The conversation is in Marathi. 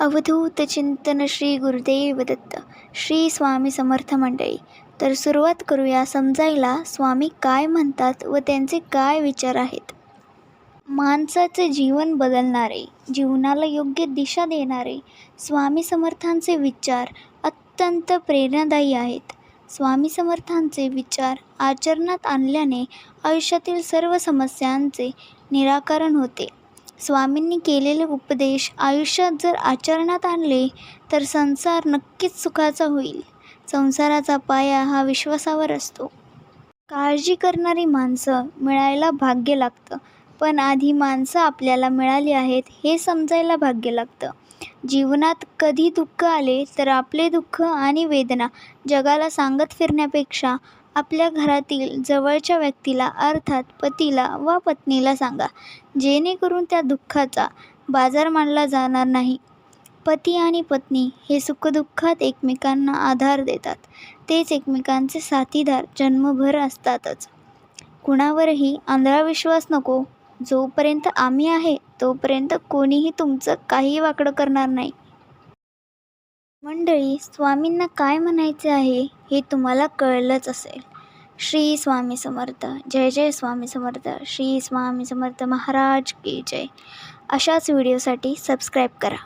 अवधूत चिंतन श्री गुरुदेव दत्त श्री स्वामी समर्थ मंडळी. तर सुरुवात करूया समजायला स्वामी काय म्हणतात व त्यांचे काय विचार आहेत. माणसाचे जीवन बदलणारे जीवनाला योग्य दिशा देणारे स्वामी समर्थांचे विचार अत्यंत प्रेरणादायी आहेत. स्वामी समर्थांचे विचार आचरणात आणल्याने आयुष्यातील सर्व समस्यांचे निराकरण होते. स्वामींनी केलेले उपदेश आयुष्यात जर आचरणात आणले तर संसार नक्कीच सुखाचा होईल. संसाराचा पाया हा विश्वासावर असतो. काळजी करणारी माणसं मिळायला भाग्य लागतं. पण आधी माणसं आपल्याला मिळाली आहेत हे समजायला भाग्य लागतं. जीवनात कधी दुःख आले तर आपले दुःख आणि वेदना जगाला सांगत फिरण्यापेक्षा आपल्या घरातील जवळच्या व्यक्तीला अर्थात पतीला व पत्नीला सांगा जेणेकरून त्या दुःखाचा बाजार मांडला जाणार नाही. पती आणि पत्नी हे सुखदुःखात एकमेकांना आधार देतात. तेच एकमेकांचे साथीदार जन्मभर असतातच. कुणावरही आंधळा विश्वास नको. जोपर्यंत आम्ही आहे तोपर्यंत कोणीही तुमचं काही वाकडं करणार नाही. मंडळी स्वामींना काय म्हणायचे आहे हे तुम्हाला कळलंच असेल. श्री स्वामी समर्थ जय जय स्वामी समर्थ श्री स्वामी समर्थ महाराज की जय. अशाच व्हिडिओसाठी सबस्क्राईब करा.